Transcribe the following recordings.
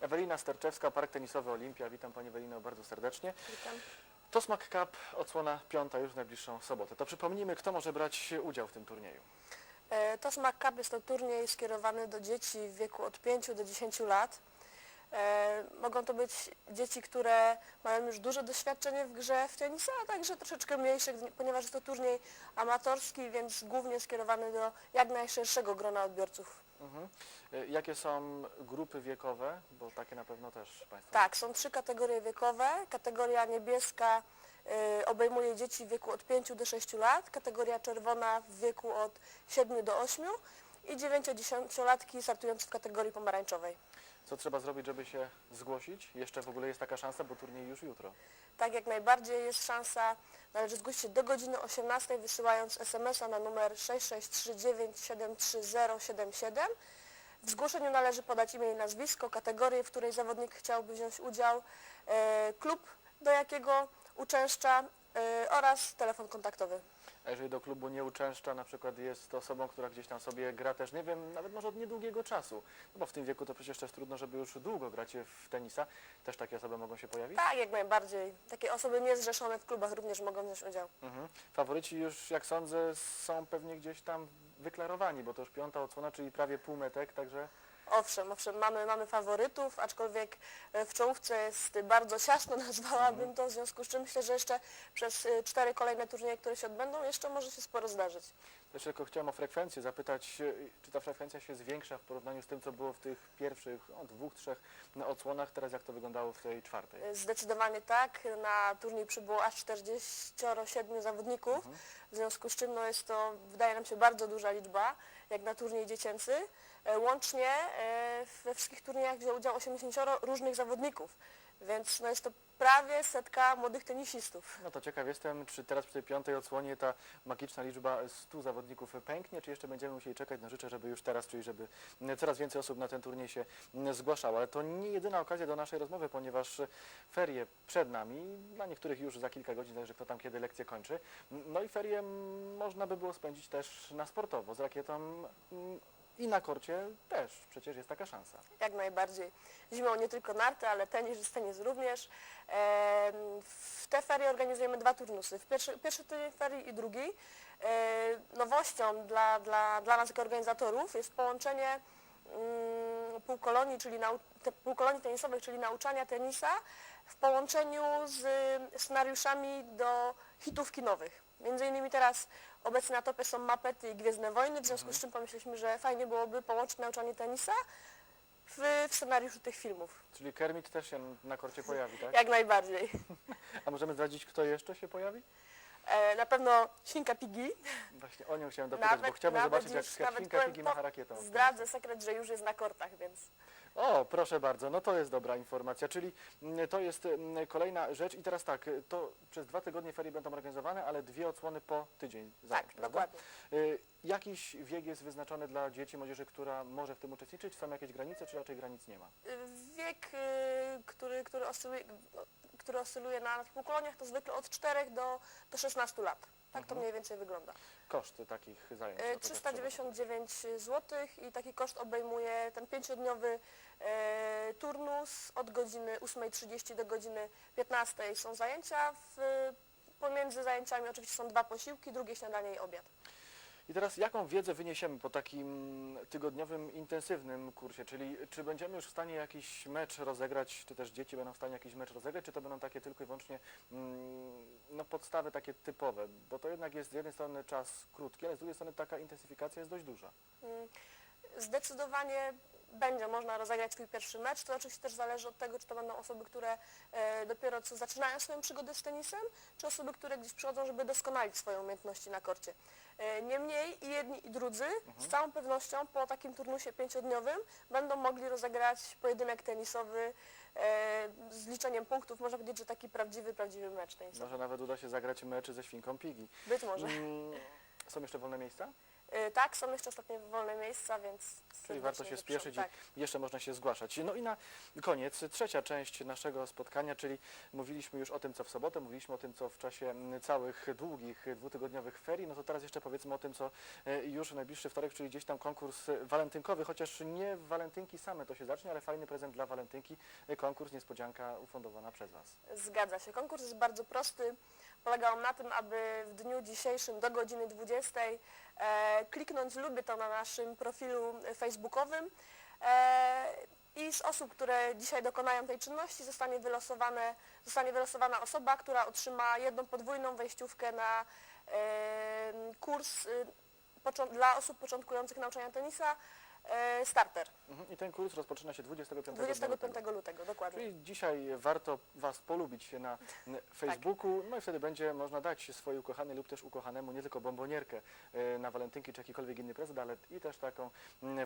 Ewelina Sterczewska, Park Tenisowy Olimpia. Witam Pani Ewelino bardzo serdecznie. Witam. Tosmak Cup, odsłona piąta już w najbliższą sobotę. To przypomnijmy, kto może brać udział w tym turnieju. E, Tossmack Cup jest to turniej skierowany do dzieci w wieku od 5 do 10 lat. E, mogą to być dzieci, które mają już duże doświadczenie w grze w tenisa, a także troszeczkę mniejszych, ponieważ jest to turniej amatorski, więc głównie skierowany do jak najszerszego grona odbiorców. Mhm. Y, Jakie są grupy wiekowe? Bo takie na pewno też Państwo. Tak, są trzy kategorie wiekowe. Kategoria niebieska y, obejmuje dzieci w wieku od 5 do 6 lat, kategoria czerwona w wieku od 7 do 8 i 9-10-latki startujące w kategorii pomarańczowej. Co trzeba zrobić, żeby się zgłosić? Jeszcze w ogóle jest taka szansa, bo turniej już jutro. Tak jak najbardziej jest szansa, należy zgłosić się do godziny 18 wysyłając SMS-a na numer 663973077. W zgłoszeniu należy podać imię i nazwisko, kategorię, w której zawodnik chciałby wziąć udział, e, klub, do jakiego uczęszcza e, oraz telefon kontaktowy. A jeżeli do klubu nie uczęszcza, na przykład jest osobą, która gdzieś tam sobie gra też, nie wiem, nawet może od niedługiego czasu, no bo w tym wieku to przecież też trudno, żeby już długo grać w tenisa. Też takie osoby mogą się pojawić? Tak, jak najbardziej. Takie osoby niezrzeszone w klubach również mogą wziąć udział. Mhm. Faworyci już, jak sądzę, są pewnie gdzieś tam wyklarowani, bo to już piąta odsłona, czyli prawie półmetek, także Owszem, owszem, mamy, mamy faworytów, aczkolwiek e, w czołówce jest bardzo ciasno, nazwałabym to, w związku z czym myślę, że jeszcze przez e, cztery kolejne turnieje, które się odbędą, jeszcze może się sporo zdarzyć. Też tylko chciałem o frekwencję zapytać, czy ta frekwencja się zwiększa w porównaniu z tym, co było w tych pierwszych o, dwóch, trzech no, odsłonach, teraz jak to wyglądało w tej czwartej? Zdecydowanie tak, na turniej przybyło aż 47 zawodników, w związku z czym no, jest to, wydaje nam się, bardzo duża liczba, jak na turniej dziecięcy. E, Łącznie e, we wszystkich turniejach wziął udział 80 różnych zawodników, więc no, jest to prawie setka młodych tenisistów. No to ciekaw jestem, czy teraz przy tej piątej odsłonie ta magiczna liczba 100 zawodników pęknie, czy jeszcze będziemy musieli czekać na życzę, żeby już teraz, czyli żeby coraz więcej osób na ten turniej się zgłaszało. Ale to nie jedyna okazja do naszej rozmowy, ponieważ ferie przed nami, dla niektórych już za kilka godzin, zależy kto tam kiedy lekcję kończy. No i ferie można by było spędzić też na sportowo, z rakietą i na korcie też, przecież jest taka szansa. Jak najbardziej. Zimą nie tylko narty, ale tenis, tenis również. Em, W te ferie organizujemy dwa turnusy. W pierwszy, pierwszy tydzień ferii i drugi. E, Nowością dla, dla, dla nas jako organizatorów jest połączenie mm, półkolonii, czyli nau, te, półkolonii tenisowych, czyli nauczania tenisa w połączeniu z scenariuszami do hitów kinowych. Między innymi teraz obecnie na topie są Mapety i Gwiezdne Wojny, w związku z czym pomyśleliśmy, że fajnie byłoby połączyć nauczanie tenisa w, w scenariuszu tych filmów. Czyli Kermit też się na korcie pojawi, tak? Jak najbardziej. A możemy zdradzić, kto jeszcze się pojawi? E, na pewno Świnka Pigi. Właśnie o nią chciałem dopytać, bo chciałbym zobaczyć, jak nawet Świnka powiem, Pigi po- macha rakietą. Zdradzę sekret, że już jest na kortach, więc O, proszę bardzo, no to jest dobra informacja, czyli mm, to jest mm, kolejna rzecz i teraz tak, to przez dwa tygodnie ferie będą organizowane, ale dwie odsłony po tydzień zająć, tak, prawda? dokładnie. Y, Jakiś wiek jest wyznaczony dla dzieci, młodzieży, która może w tym uczestniczyć? Są jakieś granice, czy raczej granic nie ma? Y, Wiek, y, który, który, oscyluje, no, który oscyluje na półkoloniach, to zwykle od 4 do, do 16 lat. Tak to Mhm. mniej więcej wygląda. Koszty takich zajęć? E, o to też trzeba. 399 zł i taki koszt obejmuje ten pięciodniowy e, turnus od godziny 8.30 do godziny 15.00 są zajęcia. W, pomiędzy zajęciami oczywiście są dwa posiłki, drugie śniadanie i obiad. I teraz jaką wiedzę wyniesiemy po takim tygodniowym, intensywnym kursie? Czyli czy będziemy już w stanie jakiś mecz rozegrać, czy też dzieci będą w stanie jakiś mecz rozegrać, czy to będą takie tylko i wyłącznie mm, no, podstawy takie typowe? Bo to jednak jest z jednej strony czas krótki, ale z drugiej strony taka intensyfikacja jest dość duża. Zdecydowanie będzie można rozegrać swój pierwszy mecz. To oczywiście też zależy od tego, czy to będą osoby, które e, dopiero co zaczynają swoją przygodę z tenisem, czy osoby, które gdzieś przychodzą, żeby doskonalić swoje umiejętności na korcie. E, Niemniej i jedni i drudzy z całą pewnością po takim turnusie pięciodniowym będą mogli rozegrać pojedynek tenisowy e, z liczeniem punktów. Można powiedzieć, że taki prawdziwy, prawdziwy mecz tenisowy. Może nawet uda się zagrać mecz ze świnką Pigi. Być może. Mm, są jeszcze wolne miejsca? Y, Tak, są jeszcze ostatnie wolne miejsca, więc Czyli serdecznie warto się zapraszam. spieszyć Tak. i jeszcze można się zgłaszać. No i na koniec, trzecia część naszego spotkania, czyli mówiliśmy już o tym, co w sobotę, mówiliśmy o tym, co w czasie mm, całych długich dwutygodniowych ferii, no to teraz jeszcze powiedzmy o tym, co e, już w najbliższy wtorek, czyli gdzieś tam konkurs e, walentynkowy, chociaż nie walentynki same to się zacznie, ale fajny prezent dla walentynki, e, konkurs niespodzianka ufundowana przez Was. Zgadza się. Konkurs jest bardzo prosty. Polega on na tym, aby w dniu dzisiejszym do godziny 20 e, kliknąć lubię to na naszym profilu facebookowym e, i z osób, które dzisiaj dokonają tej czynności zostanie, wylosowane, zostanie wylosowana osoba, która otrzyma jedną podwójną wejściówkę na e, kurs y, dla osób początkujących nauczania tenisa starter Mhm. I ten kurs rozpoczyna się 25, 25 lutego. lutego, dokładnie. Czyli dzisiaj warto Was polubić na n- Facebooku, no i wtedy będzie można dać swojej ukochanej lub też ukochanemu nie tylko bombonierkę e, na walentynki czy jakikolwiek inny prezent, ale i też taką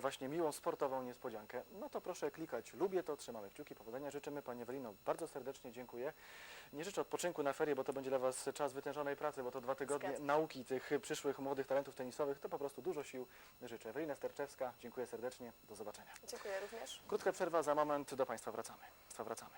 właśnie miłą, sportową niespodziankę. No to proszę klikać, lubię to, trzymamy kciuki, powodzenia życzymy. Pani Ewelino, bardzo serdecznie dziękuję. Nie życzę odpoczynku na ferie, bo to będzie dla Was czas wytężonej pracy, bo to dwa tygodnie nauki tych przyszłych młodych talentów tenisowych, to po prostu dużo sił życzę. Ewelina Sterczewska, dziękuję serdecznie, do zobaczenia. Dziękuję również. Krótka przerwa, za moment do Państwa wracamy. Państwa wracamy.